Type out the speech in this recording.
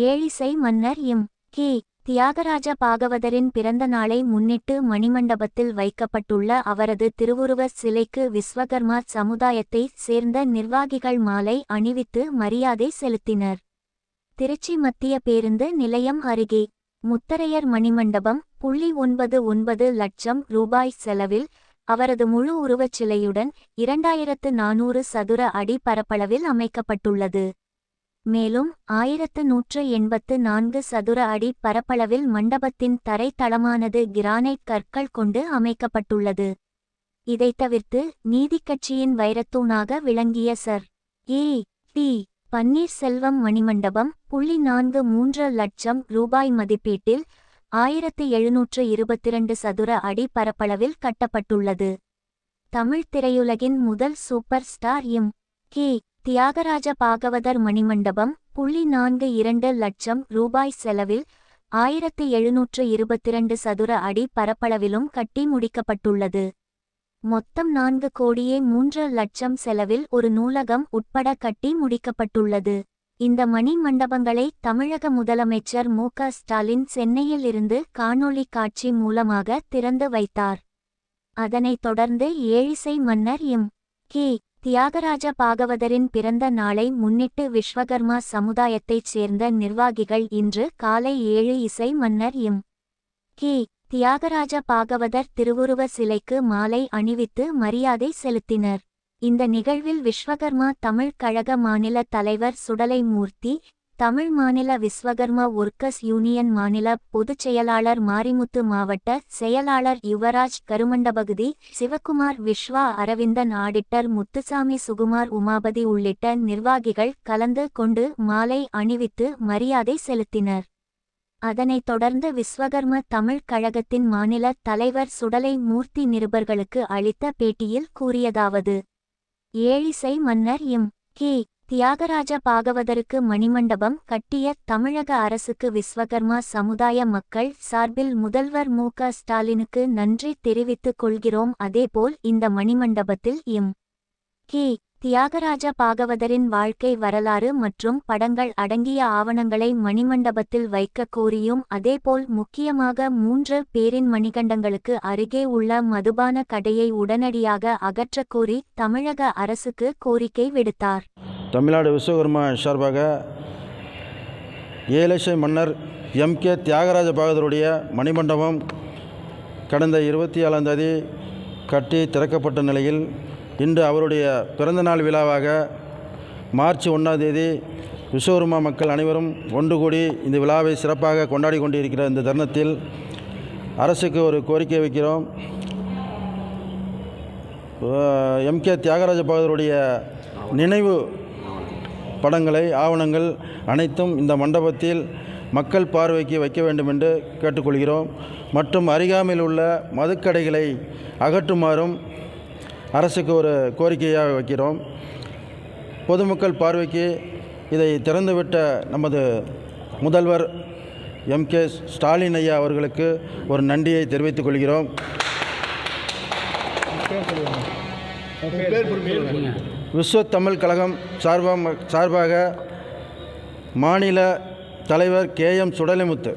ஏழிசை மன்னர் M. K. Thyagaraja பாகவதரின் பிறந்த நாளை முன்னிட்டு மணிமண்டபத்தில் வைக்கப்பட்டுள்ள அவரது திருவுருவச் சிலைக்கு விஸ்வகர்மா சமுதாயத்தைச் சேர்ந்த நிர்வாகிகள் மாலை அணிவித்து மரியாதை செலுத்தினர். திருச்சி மத்திய பேருந்து நிலையம் அருகே முத்தரையர் மணிமண்டபம் புள்ளி ஒன்பது ஒன்பது லட்சம் ரூபாய் செலவில் அவரது முழு உருவச் சிலையுடன் இரண்டாயிரத்து நானூறு சதுர அடி பரப்பளவில் அமைக்கப்பட்டுள்ளது. மேலும் ஆயிரத்து நூற்று எண்பத்து நான்கு சதுர அடி பரப்பளவில் மண்டபத்தின் தரைத்தளமானது கிரானைட் கற்கள் கொண்டு அமைக்கப்பட்டுள்ளது. இதைத் தவிர்த்து நீதிக்கட்சியின் வைரத்தூணாக விளங்கிய சர். ஏ. டி. பன்னீர்செல்வம் மணிமண்டபம் புள்ளி நான்கு மூன்று லட்சம் ரூபாய் மதிப்பீட்டில் ஆயிரத்து எழுநூற்று இருபத்திரண்டு சதுர அடி பரப்பளவில் கட்டப்பட்டுள்ளது. தமிழ் திரையுலகின் முதல் super star M. K. Thyagaraja Bhagavathar மணிமண்டபம் புள்ளி நான்கு இரண்டு லட்சம் ரூபாய் செலவில் ஆயிரத்து எழுநூற்று இருபத்திரண்டு சதுர அடி பரப்பளவிலும் கட்டி முடிக்கப்பட்டுள்ளது. மொத்தம் நான்கு கோடியே மூன்று லட்சம் செலவில் ஒரு நூலகம் உட்பட கட்டி முடிக்கப்பட்டுள்ளது. இந்த மணி மண்டபங்களை தமிழக முதலமைச்சர் மு. க. ஸ்டாலின் சென்னையில் இருந்து காணொளி காட்சி மூலமாக திறந்து வைத்தார். அதனைத் தொடர்ந்து ஏழிசை மன்னர் எம். கே. தியாகராஜ பாகவதரின் பிறந்த நாளை முன்னிட்டு விஸ்வகர்மா சமுதாயத்தைச் சேர்ந்த நிர்வாகிகள் இன்று காலை ஏழு இசை மன்னர் எம். கி. தியாகராஜ பாகவதர் திருவுருவ சிலைக்கு மாலை அணிவித்து மரியாதை செலுத்தினர். இந்த நிகழ்வில் விஸ்வகர்மா தமிழ் கழக மாநில தலைவர் சுடலை மூர்த்தி தமிழ் மாநில விஸ்வகர்மா ஒர்க்கர்ஸ் யூனியன் மாநில பொதுச் செயலாளர் மாரிமுத்து மாவட்ட செயலாளர் யுவராஜ் கருமண்டபகுதி சிவக்குமார் விஸ்வா அரவிந்தன் ஆடிட்டர் முத்துசாமி சுகுமார் உமாபதி உள்ளிட்ட நிர்வாகிகள் கலந்து கொண்டு மாலை அணிவித்து மரியாதை செலுத்தினர். அதனைத் தொடர்ந்து விஸ்வகர்ம தமிழ் கழகத்தின் மாநில தலைவர் சுடலை மூர்த்தி நிருபர்களுக்கு அளித்த பேட்டியில் கூறியதாவது ஏழிசை மன்னர் எம். கே. தியாகராஜ பாகவதருக்கு மணிமண்டபம் கட்டிய தமிழக அரசுக்கு விஸ்வகர்மா சமுதாய மக்கள் சார்பில் முதல்வர் மு க ஸ்டாலினுக்கு நன்றி தெரிவித்துக் கொள்கிறோம். அதேபோல் இந்த மணிமண்டபத்தில் எம். கே. தியாகராஜ பாகவதரின் வாழ்க்கை வரலாறு மற்றும் படங்கள் அடங்கிய ஆவணங்களை மணிமண்டபத்தில் வைக்க கோரியும். அதேபோல் முக்கியமாக மூன்று பேரின் மணிகண்டங்களுக்கு அருகே உள்ள மதுபான கடையை உடனடியாக அகற்றக் கோரி தமிழக அரசுக்கு கோரிக்கை விடுத்தார். தமிழ்நாடு விஸ்வகர்மா சார்பாக ஏலட்சை மன்னர் எம் கே தியாகராஜ பாகதருடைய மணிமண்டபம் கடந்த இருபத்தி ஏழாம் தேதி கட்டி திறக்கப்பட்ட நிலையில் இன்று அவருடைய பிறந்தநாள் விழாவாக மார்ச் ஒன்றாம் தேதி விஸ்வகர்மா மக்கள் அனைவரும் ஒன்று கூடி இந்த விழாவை சிறப்பாக கொண்டாடி கொண்டிருக்கிற இந்த தருணத்தில் அரசுக்கு ஒரு கோரிக்கை வைக்கிறோம். எம் கே தியாகராஜ பாகதருடைய நினைவு படங்களை ஆவணங்கள் அனைத்தும் இந்த மண்டபத்தில் மக்கள் பார்வைக்கு வைக்க வேண்டும் என்று கேட்டுக்கொள்கிறோம். மற்றும் அருகாமையில் உள்ள மதுக்கடைகளை அகற்றுமாறும் அரசுக்கு ஒரு கோரிக்கையாக வைக்கிறோம். பொதுமக்கள் பார்வைக்கு இதை திறந்துவிட்ட நமது முதல்வர் எம். கே. ஸ்டாலின் ஐயா அவர்களுக்கு ஒரு நன்றியை தெரிவித்துக் கொள்கிறோம். விஸ்வ தமிழ் கழகம் சார்பாக சார்பாக மாநில தலைவர் கே எம் சுடலிமுத்து.